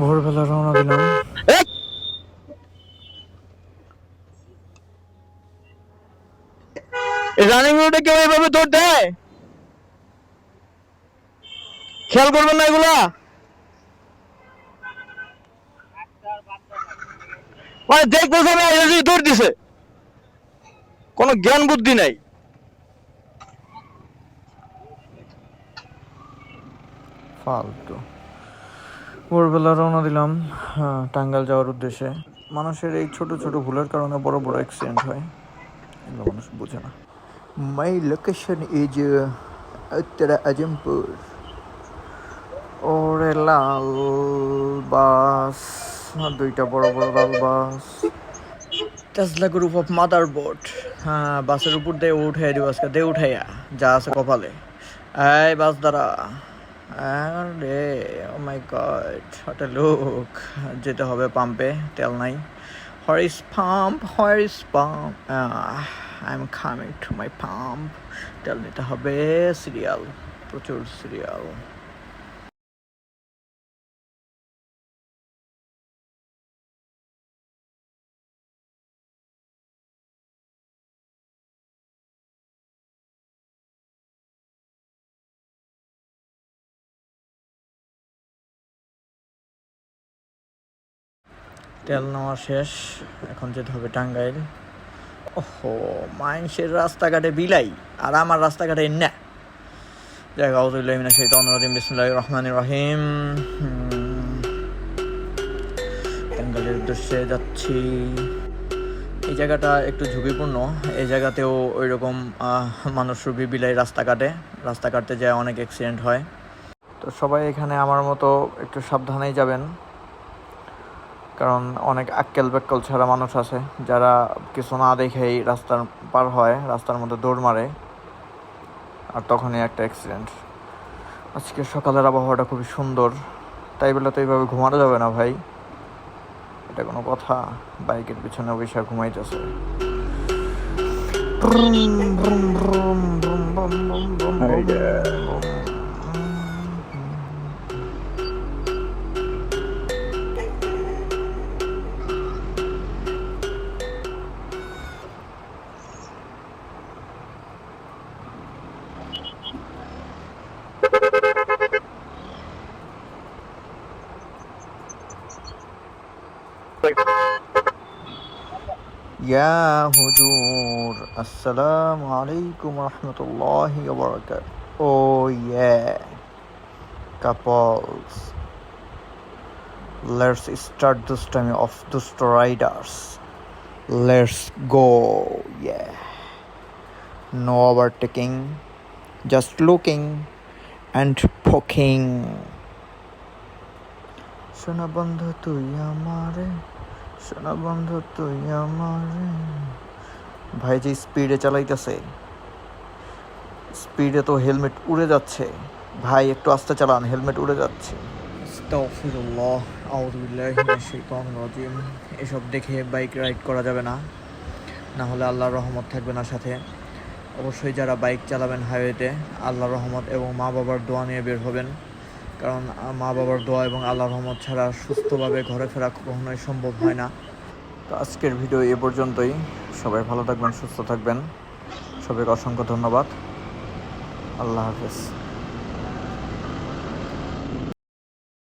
ভোরবেলা রওনা দিলাম। রানিং রোডে কেউ এভাবে দৌড় দেয়? খেয়াল করবেন না এগুলা? মানে দেখতেছে না এই দৌড় দিছে। কোনো জ্ঞান বুদ্ধি নাই। ফালতু। ভোরবেলা রওনা দিলাম হ্যাঁ, টাঙ্গাইল যাওয়ার উদ্দেশ্যে। মানুষের এই ছোট ছোট ভুলের কারণে বড় বড় অ্যাক্সিডেন্ট হয় এগুলো মানুষ বোঝে না। My location is Uttara Azampur ওরে লাল বাস দুইটা বড় বড় লাল bus. Tesla group of mother board হ্যাঁ বাসের উপর দিয়ে উঠাই দিব আজকে দিয়ে উঠাইয়া যা আছে কপালে। এই বাস দ্বারা আরে ও মাই গড হোয়াট লোক যেতে হবে পাম্পে তেল নাই। Where is pump where pump I am coming to my pump তেল নিতে হবে সিরিয়াল প্রচুর সিরিয়াল তেল নেওয়া শেষ। এখন যেতে হবে টাঙ্গাইল। ওহো মাইনসের রাস্তাঘাটে বিলাই আর আমার রাস্তাঘাটে না জায়গা আউজুল্লাহ মিনা শাইতান রাজিম বিসমিল্লাহির রহমানির রহিম। হুম, টাঙ্গাইলের উদ্দেশ্যে যাচ্ছি। এই জায়গাটা একটু ঝুঁকিপূর্ণ। এই জায়গাতেও ওই রকম মানুষ রুগী বিলাই রাস্তা কাটে রাস্তা কাটতে যায় অনেক অ্যাক্সিডেন্ট হয়। তো সবাই এখানে আমার মতো একটু সাবধানেই যাবেন। কারণ অনেক আক্কেল বেক্কল ছাড়া মানুষ আছে যারা কিছু না দেখেই রাস্তার পার হয় রাস্তার মধ্যে দৌড় মারে আর তখনই একটা অ্যাক্সিডেন্ট আজকে সকালের আবহাওয়াটা খুবই সুন্দর তাই বলে তো এইভাবে ঘুমানো যাবে না ভাই এটা কোনো কথা বাইকের পিছনে বৈশা ঘুমাইতেছে ইয়া হুজুর আসসালামু আলাইকুম রহমতুল্লাহি ওবরাকাত ও ইয়া couples let's start this time of Dusto Riders let's go yeah no overtaking just looking and poking শোনা বন্ধু তুই আমারে। সোনা বন্ধু তুই আমারে। ভাই, যে স্পিডে চালাইতেছে স্পিডে তো হেলমেট উড়ে যাচ্ছে। ভাই, একটু আস্তে চালান হেলমেট উড়ে যাচ্ছে। এসব দেখে বাইক রাইড করা যাবে না। না হলে আল্লাহর রহমত থাকবে না সাথে। অবশ্যই যারা বাইক চালাবেন হাইওয়েতে আল্লাহর রহমত এবং মা বাবার দোয়া নিয়ে বের হবেন। কারণ মা বাবার দোয়া এবং আল্লাহ রহমত ছাড়া সুস্থভাবে ঘরে ফেরা কখনোই সম্ভব হয় না। তো আজকের ভিডিও এ পর্যন্তই। সবাই ভালো থাকবেন, সুস্থ থাকবেন। সবাইকে অসংখ্য ধন্যবাদ। আল্লাহ হাফেজ।